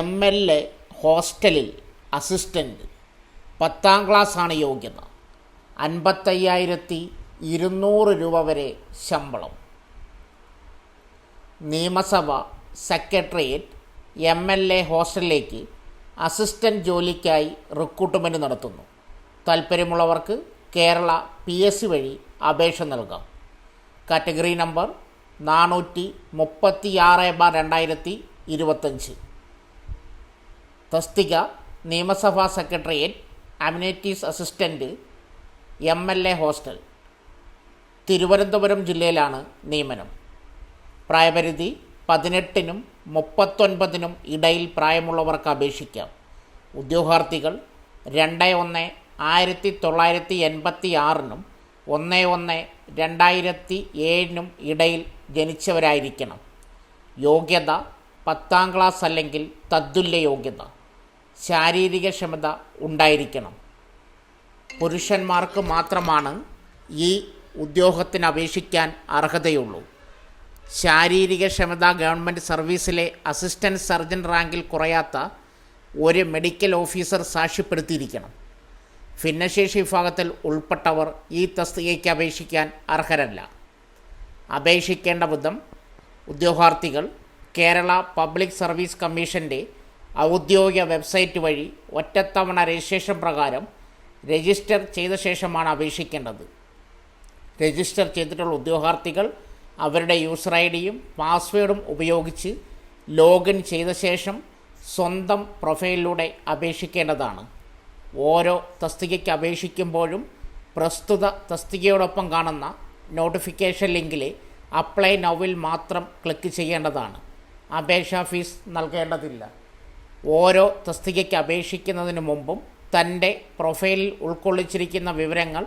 M L A ഹോസ്റ്റലിൽ assistant പത്താം ക്ലാസ്സാണ് യോഗ്യത. അൻപത്തയ്യായിരത്തി ഇരുന്നൂറ് രൂപ വരെ ശമ്പളം. നിയമസഭ സെക്രട്ടേറിയറ്റ് എം എൽ എ ഹോസ്റ്റലിലേക്ക് അസിസ്റ്റന്റ് ജോലിക്കായി റിക്രൂട്ട്മെന്റ് നടത്തുന്നു. താല്പര്യമുള്ളവർക്ക് കേരള പി എസ് സി വഴി അപേക്ഷ നൽകാം. കാറ്റഗറി നമ്പർ നാനൂറ്റി മുപ്പത്തി ആറ് ബാർ രണ്ടായിരത്തി ഇരുപത്തഞ്ച് തസ്തിക നിയമസഭാ secretariat amenities assistant M L A hostel. Thiruvananthapuram ജില്ലയിലാണ് നിയമനം. പ്രായപരിധി പതിനെട്ടിനും മുപ്പത്തൊൻപതിനും ഇടയിൽ പ്രായമുള്ളവർക്ക് അപേക്ഷിക്കാം. ഉദ്യോഗാർത്ഥികൾ രണ്ട് ഒന്ന് ആയിരത്തി തൊള്ളായിരത്തി എൺപത്തി ആറിനും ഒന്ന് ഒന്ന് രണ്ടായിരത്തി ഏഴിനും ഇടയിൽ ജനിച്ചവരായിരിക്കണം. യോഗ്യത പത്താം ക്ലാസ് അല്ലെങ്കിൽ തത്തുല്യ യോഗ്യത. ശാരീരിക ക്ഷമത ഉണ്ടായിരിക്കണം. പുരുഷന്മാർക്ക് മാത്രമാണ് ഈ ഉദ്യോഗത്തിന് അപേക്ഷിക്കാൻ അർഹതയുള്ളൂ. ശാരീരിക ക്ഷമത ഗവൺമെന്റ് സർവീസിലെ അസിസ്റ്റന്റ് സർജൻ റാങ്കിൽ കുറയാത്ത ഒരു മെഡിക്കൽ ഓഫീസർ സാക്ഷ്യപ്പെടുത്തിയിരിക്കണം. ഭിന്നശേഷി വിഭാഗത്തിൽ ഉൾപ്പെട്ടവർ ഈ തസ്തികയ്ക്ക് അപേക്ഷിക്കാൻ അർഹരല്ല. അപേക്ഷിക്കേണ്ട വിധം ഉദ്യോഗാർത്ഥികൾ കേരള പബ്ലിക് സർവീസ് കമ്മീഷന്റെ ഔദ്യോഗിക വെബ്സൈറ്റ് വഴി ഒറ്റത്തവണ രജിസ്ട്രേഷൻ പ്രകാരം രജിസ്റ്റർ ചെയ്ത ശേഷമാണ് അപേക്ഷിക്കേണ്ടത്. രജിസ്റ്റർ ചെയ്തിട്ടുള്ള ഉദ്യോഗാർത്ഥികൾ അവരുടെ യൂസർ ഐ ഡിയും പാസ്വേഡും ഉപയോഗിച്ച് ലോഗിൻ ചെയ്ത ശേഷം സ്വന്തം പ്രൊഫൈലിലൂടെ അപേക്ഷിക്കേണ്ടതാണ്. ഓരോ തസ്തികയ്ക്ക് അപേക്ഷിക്കുമ്പോഴും പ്രസ്തുത തസ്തികയോടൊപ്പം കാണുന്ന നോട്ടിഫിക്കേഷൻ ലിങ്കിലെ അപ്ലൈ നൗവിൽ മാത്രം ക്ലിക്ക് ചെയ്യേണ്ടതാണ്. അപേക്ഷാ ഫീസ് നൽകേണ്ടതില്ല. ഓരോ തസ്തികയ്ക്ക് അപേക്ഷിക്കുന്നതിന് മുമ്പും തന്റെ പ്രൊഫൈലിൽ ഉൾക്കൊള്ളിച്ചിരിക്കുന്ന വിവരങ്ങൾ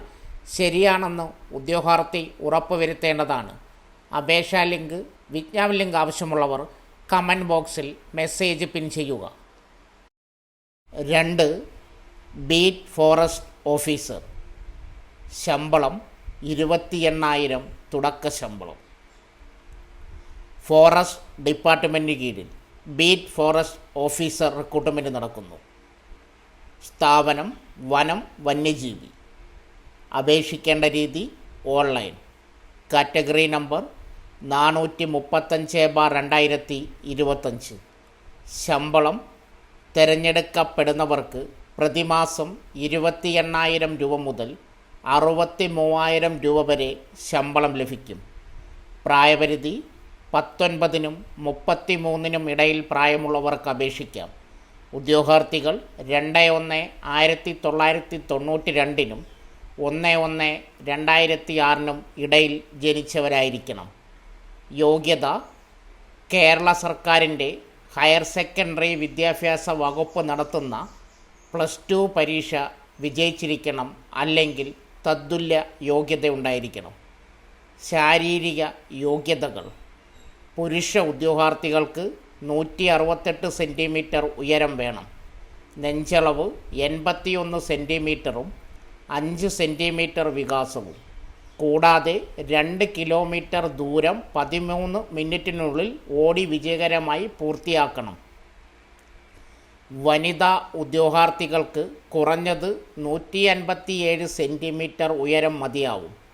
ശരിയാണെന്ന് ഉദ്യോഗാർത്ഥി ഉറപ്പുവരുത്തേണ്ടതാണ്. അപേക്ഷാ ലിങ്ക് വിജ്ഞാപന ലിങ്ക് ആവശ്യമുള്ളവർ കമന്റ് ബോക്സിൽ മെസ്സേജ് പിൻ ചെയ്യുക. രണ്ട് ബീറ്റ് ഫോറസ്റ്റ് ഓഫീസർ. ശമ്പളം ഇരുപത്തി എണ്ണായിരം തുടക്ക ശമ്പളം. ഫോറസ്റ്റ് ഡിപ്പാർട്ട്മെന്റ് കീഴിൽ. ബീറ്റ് ഫോറസ്റ്റ് ഓഫീസർ റിക്രൂട്ട്മെന്റ് നടക്കുന്നു. സ്ഥാപനം വനം വന്യജീവി. അപേക്ഷിക്കേണ്ട രീതി ഓൺലൈൻ. കാറ്റഗറി നമ്പർ നാനൂറ്റി മുപ്പത്തഞ്ച് ബാർ രണ്ടായിരത്തി ഇരുപത്തഞ്ച് ശമ്പളം തിരഞ്ഞെടുക്കപ്പെടുന്നവർക്ക് പ്രതിമാസം ഇരുപത്തി എണ്ണായിരം രൂപ മുതൽ അറുപത്തി മൂവായിരം രൂപ വരെ ശമ്പളം ലഭിക്കും. പ്രായപരിധി പത്തൊൻപതിനും മുപ്പത്തി മൂന്നിനും ഇടയിൽ പ്രായമുള്ളവർക്ക് അപേക്ഷിക്കാം. ഉദ്യോഗാർത്ഥികൾ രണ്ട് ഒന്ന് ആയിരത്തി തൊള്ളായിരത്തി തൊണ്ണൂറ്റി രണ്ടിനും ഒന്ന് ഒന്ന് രണ്ടായിരത്തി ആറിനും ഇടയിൽ ജനിച്ചവരായിരിക്കണം. യോഗ്യത കേരള സർക്കാരിന്റെ ഹയർ സെക്കൻഡറി വിദ്യാഭ്യാസ വകുപ്പ് നടത്തുന്ന പ്ലസ് ടു പരീക്ഷ വിജയിച്ചിരിക്കണം അല്ലെങ്കിൽ തദ്തുല്യ യോഗ്യത ഉണ്ടായിരിക്കണം ശാരീരിക യോഗ്യതകൾ. പുരുഷ ഉദ്യോഗാർത്ഥികൾക്ക് നൂറ്റി അറുപത്തെട്ട് സെന്റിമീറ്റർ ഉയരം വേണം. നെഞ്ചളവ് എൺപത്തിയൊന്ന് സെന്റിമീറ്ററും അഞ്ച് സെന്റിമീറ്റർ വികാസവും. കൂടാതെ രണ്ട് കിലോമീറ്റർ ദൂരം പതിമൂന്ന് മിനിറ്റിനുള്ളിൽ ഓടി വിജയകരമായി പൂർത്തിയാക്കണം. വനിതാ ഉദ്യോഗാർത്ഥികൾക്ക് കുറഞ്ഞത് നൂറ്റി അൻപത്തിയേഴ് സെന്റിമീറ്റർ ഉയരം മതിയാവും.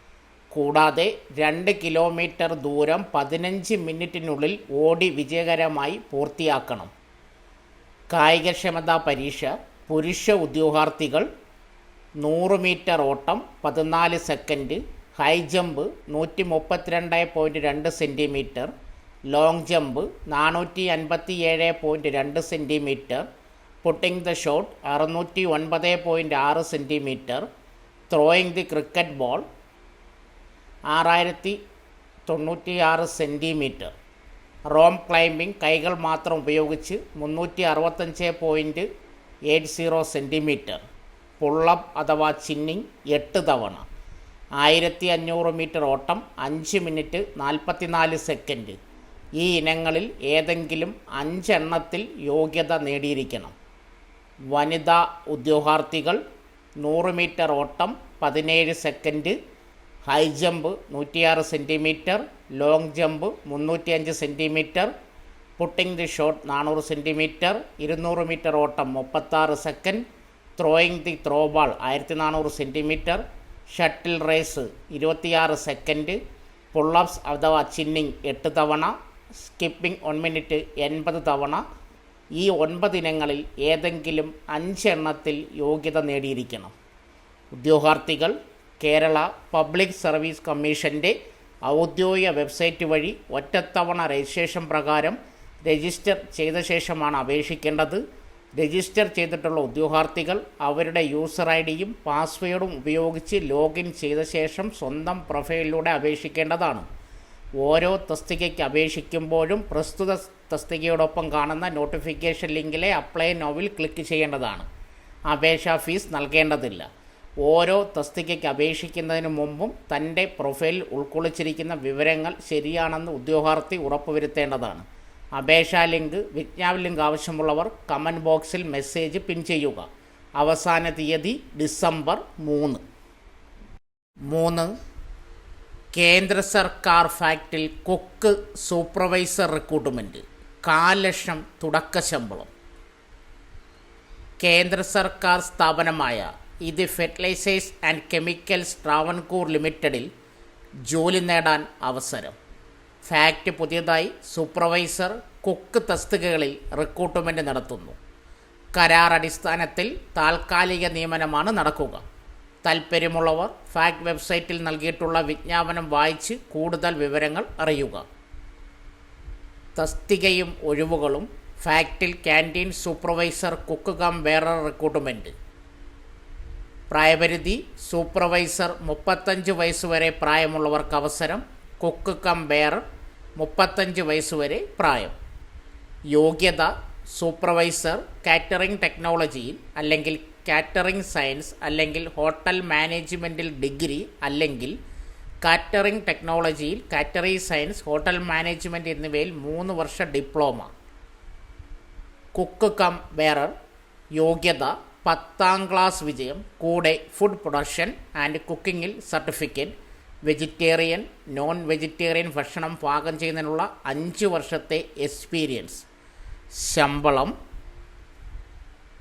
കൂടാതെ രണ്ട് കിലോമീറ്റർ ദൂരം പതിനഞ്ച് മിനിറ്റിനുള്ളിൽ ഓടി വിജയകരമായി പൂർത്തിയാക്കണം. കായികക്ഷമതാ പരീക്ഷ പുരുഷ ഉദ്യോഗാർത്ഥികൾ നൂറ് മീറ്റർ ഓട്ടം പതിനാല് സെക്കൻഡ് ഹൈ ജമ്പ് നൂറ്റി മുപ്പത്തിരണ്ട് പോയിന്റ് രണ്ട് സെന്റിമീറ്റർ ലോങ് ജമ്പ് നാനൂറ്റി അൻപത്തി ഏഴ് പോയിന്റ് രണ്ട് സെന്റിമീറ്റർ പുട്ടിംഗ് ദ ഷോട്ട് അറുന്നൂറ്റി ഒൻപത് പോയിന്റ് ആറ് centimetre throwing the cricket ball ആറായിരത്തി തൊണ്ണൂറ്റി ആറ് സെന്റിമീറ്റർ റോം ക്ലൈംബിംഗ് കൈകൾ മാത്രം ഉപയോഗിച്ച് മുന്നൂറ്റി അറുപത്തഞ്ച് point eight zero centimetre pull up അഥവാ ചിന്നിങ് എട്ട് തവണ. ആയിരത്തി അഞ്ഞൂറ് മീറ്റർ ഓട്ടം അഞ്ച് മിനിറ്റ് നാൽപ്പത്തിനാല് സെക്കൻഡ്. ഈ ഇനങ്ങളിൽ ഏതെങ്കിലും അഞ്ചെണ്ണത്തിൽ യോഗ്യത നേടിയിരിക്കണം. വനിതാ ഉദ്യോഗാർത്ഥികൾ നൂറ് മീറ്റർ ഓട്ടം പതിനേഴ് സെക്കൻഡ് ഹൈ ജമ്പ് നൂറ്റിയാറ് സെന്റിമീറ്റർ ലോങ് ജമ്പ് മുന്നൂറ്റിയഞ്ച് സെന്റിമീറ്റർ പുട്ടിംഗ് ദി ഷോട്ട് നാനൂറ് സെന്റിമീറ്റർ ഇരുന്നൂറ് മീറ്റർ ഓട്ടം മുപ്പത്താറ് second throwing the throw ball ആയിരത്തി നാനൂറ് സെന്റിമീറ്റർ ഷട്ടിൽ റേസ് ഇരുപത്തിയാറ് സെക്കൻഡ് പുള്ളപ്സ് അഥവാ ചിന്നിങ് എട്ട് തവണ സ്കിപ്പിംഗ് വൺ മിനിറ്റ് എൺപത് തവണ ഈ ഒൻപത് ഇനങ്ങളിൽ ഏതെങ്കിലും അഞ്ചെണ്ണത്തിൽ യോഗ്യത നേടിയിരിക്കണം. ഉദ്യോഗാർത്ഥികൾ കേരള പബ്ലിക് സർവീസ് കമ്മീഷന്റെ ഔദ്യോഗിക വെബ്സൈറ്റ് വഴി ഒറ്റത്തവണ രജിസ്ട്രേഷൻ പ്രകാരം രജിസ്റ്റർ ചെയ്ത ശേഷമാണ് അപേക്ഷിക്കേണ്ടത്. രജിസ്റ്റർ ചെയ്തിട്ടുള്ള ഉദ്യോഗാർത്ഥികൾ അവരുടെ യൂസർ ഐ ഡിയും പാസ്വേഡും ഉപയോഗിച്ച് ലോഗിൻ ചെയ്ത ശേഷം സ്വന്തം പ്രൊഫൈലിലൂടെ അപേക്ഷിക്കേണ്ടതാണ്. ഓരോ തസ്തികയ്ക്ക് അപേക്ഷിക്കുമ്പോഴും പ്രസ്തുത തസ്തികയോടൊപ്പം കാണുന്ന നോട്ടിഫിക്കേഷൻ ലിങ്കിലെ അപ്ലൈ നോവിൽ ക്ലിക്ക് ചെയ്യേണ്ടതാണ്. അപേക്ഷാ ഫീസ് നൽകേണ്ടതില്ല. ഓരോ തസ്തികയ്ക്ക് അപേക്ഷിക്കുന്നതിന് മുമ്പും തന്റെ പ്രൊഫൈലിൽ ഉൾക്കൊള്ളിച്ചിരിക്കുന്ന വിവരങ്ങൾ ശരിയാണെന്ന് ഉദ്യോഗാർത്ഥി ഉറപ്പുവരുത്തേണ്ടതാണ്. അപേക്ഷാ ലിങ്ക് വിജ്ഞാപന ലിങ്ക് ആവശ്യമുള്ളവർ കമന്റ് ബോക്സിൽ മെസ്സേജ് പിൻ ചെയ്യുക. അവസാന തീയതി ഡിസംബർ മൂന്ന്. മൂന്ന്. കേന്ദ്ര സർക്കാർ ഫാക്ടിൽ കൊക്ക് സൂപ്പർവൈസർ റിക്രൂട്ട്മെന്റ്. കാൽ ലക്ഷം തുടക്ക ശമ്പളം കേന്ദ്ര സർക്കാർ സ്ഥാപനമായ ഇത് ഫെർട്ടിലൈസേഴ്സ് ആൻഡ് കെമിക്കൽസ് ട്രാവൻകൂർ ലിമിറ്റഡിൽ ജോലി നേടാൻ അവസരം. ഫാക്റ്റ് പുതിയതായി സൂപ്പർവൈസർ കുക്ക് തസ്തികകളിൽ റിക്രൂട്ട്മെന്റ് നടത്തുന്നു. കരാർ അടിസ്ഥാനത്തിൽ താൽക്കാലിക നിയമനമാണ് നടക്കുക. താൽപ്പര്യമുള്ളവർ ഫാക്ട് വെബ്സൈറ്റിൽ നൽകിയിട്ടുള്ള വിജ്ഞാപനം വായിച്ച് കൂടുതൽ വിവരങ്ങൾ അറിയുക. തസ്തികയും ഒഴിവുകളും ഫാക്റ്റിൽ ക്യാന്റീൻ സൂപ്പർവൈസർ കുക്ക് കം വേറെ റിക്രൂട്ട്മെന്റ് പ്രായപരിധി സൂപ്പർവൈസർ മുപ്പത്തഞ്ച് വയസ്സ് വരെ പ്രായമുള്ളവർക്ക് അവസരം കുക്ക് കം ബെയർ മുപ്പത്തഞ്ച് വയസ്സ് വരെ പ്രായം. യോഗ്യത സൂപ്പർവൈസർ കാറ്ററിംഗ് ടെക്നോളജിയിൽ അല്ലെങ്കിൽ കാറ്ററിംഗ് സയൻസ് അല്ലെങ്കിൽ ഹോട്ടൽ മാനേജ്മെന്റിൽ ഡിഗ്രി അല്ലെങ്കിൽ കാറ്ററിംഗ് ടെക്നോളജിയിൽ കാറ്ററി സയൻസ് ഹോട്ടൽ മാനേജ്മെന്റ് എന്നിവയിൽ മൂന്ന് വർഷ ഡിപ്ലോമ. കുക്ക് കം ബെയറർ യോഗ്യത പത്താം ക്ലാസ് വിജയം കൂടെ ഫുഡ് പ്രൊഡക്ഷൻ ആൻഡ് കുക്കിങ്ങിൽ സർട്ടിഫിക്കറ്റ് വെജിറ്റേറിയൻ നോൺ വെജിറ്റേറിയൻ ഭക്ഷണം പാകം ചെയ്യുന്നതിനുള്ള അഞ്ച് വർഷത്തെ എക്സ്പീരിയൻസ് ശമ്പളം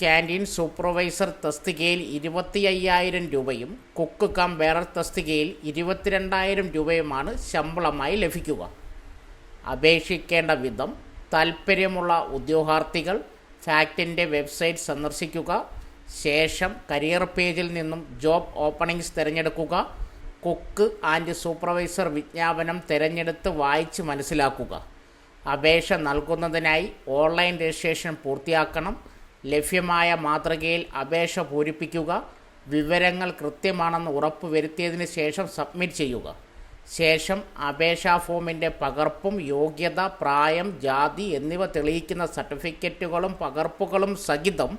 ക്യാന്റീൻ സൂപ്പർവൈസർ തസ്തികയിൽ ഇരുപത്തി അയ്യായിരം രൂപയും കുക്ക് കം വേറർ തസ്തികയിൽ ഇരുപത്തിരണ്ടായിരം രൂപയുമാണ് ശമ്പളമായി ലഭിക്കുക. അപേക്ഷിക്കേണ്ട വിധം താൽപ്പര്യമുള്ള ഉദ്യോഗാർത്ഥികൾ ഫാക്റ്റിന്റെ വെബ്സൈറ്റ് സന്ദർശിക്കുക. ശേഷം കരിയർ പേജിൽ നിന്നും ജോബ് ഓപ്പണിങ്സ് തിരഞ്ഞെടുക്കുക കുക്ക് ആൻഡ് സൂപ്പർവൈസർ വിജ്ഞാപനം തിരഞ്ഞെടുത്ത് വായിച്ച് മനസ്സിലാക്കുക. അപേക്ഷ നൽകുന്നതിനായി ഓൺലൈൻ രജിസ്ട്രേഷൻ പൂർത്തിയാക്കണം. ലഭ്യമായ മാതൃകയിൽ അപേക്ഷ പൂരിപ്പിക്കുക. വിവരങ്ങൾ കൃത്യമാണെന്ന് ഉറപ്പുവരുത്തിയതിന് ശേഷം സബ്മിറ്റ് ചെയ്യുക. ശേഷം അപേക്ഷാ ഫോമിന്റെ പകർപ്പും യോഗ്യത പ്രായം ജാതി എന്നിവ തെളിയിക്കുന്ന സർട്ടിഫിക്കറ്റുകളും പകർപ്പുകളും സഹിതം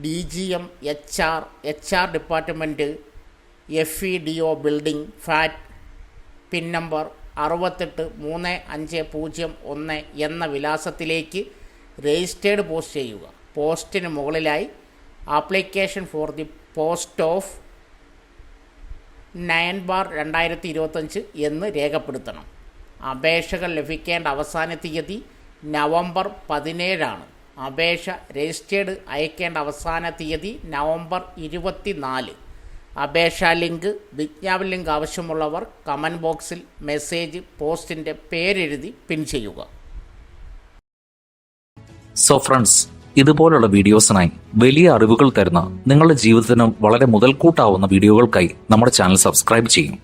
D G M H R H R department F E D O building fat pin number അറുപത്തെട്ട് മൂന്ന് അഞ്ച് പൂജ്യം ഒന്ന് എന്ന വിലാസത്തിലേക്ക് രജിസ്റ്റേർഡ് പോസ്റ്റ് ചെയ്യുക. പോസ്റ്റിന് മുകളിലായി application for the post of nine bar രണ്ടായിരത്തി ഇരുപത്തഞ്ച് എന്ന് രേഖപ്പെടുത്തണം. അപേക്ഷകൾ ലഭിക്കേണ്ട അവസാന തീയതി നവംബർ പതിനേഴാണ്. അപേക്ഷ രജിസ്റ്റേർഡ് അയക്കേണ്ട അവസാന തീയതി നവംബർ ഇരുപത്തി നാല് അപേക്ഷാ ലിങ്ക് വിജ്ഞാപന ലിങ്ക് ആവശ്യമുള്ളവർ കമന്റ് ബോക്സിൽ മെസ്സേജ് പോസ്റ്റിന്റെ പേരെഴുതി പിൻ ചെയ്യുക. സോ ഫ്രണ്ട്സ് ഇതുപോലുള്ള വീഡിയോസിനായി വലിയ അറിവുകൾ തരുന്ന നിങ്ങളുടെ ജീവിതത്തിന് വളരെ മുതൽക്കൂട്ടാവുന്ന വീഡിയോകൾക്കായി നമ്മുടെ ചാനൽ സബ്സ്ക്രൈബ് ചെയ്യും.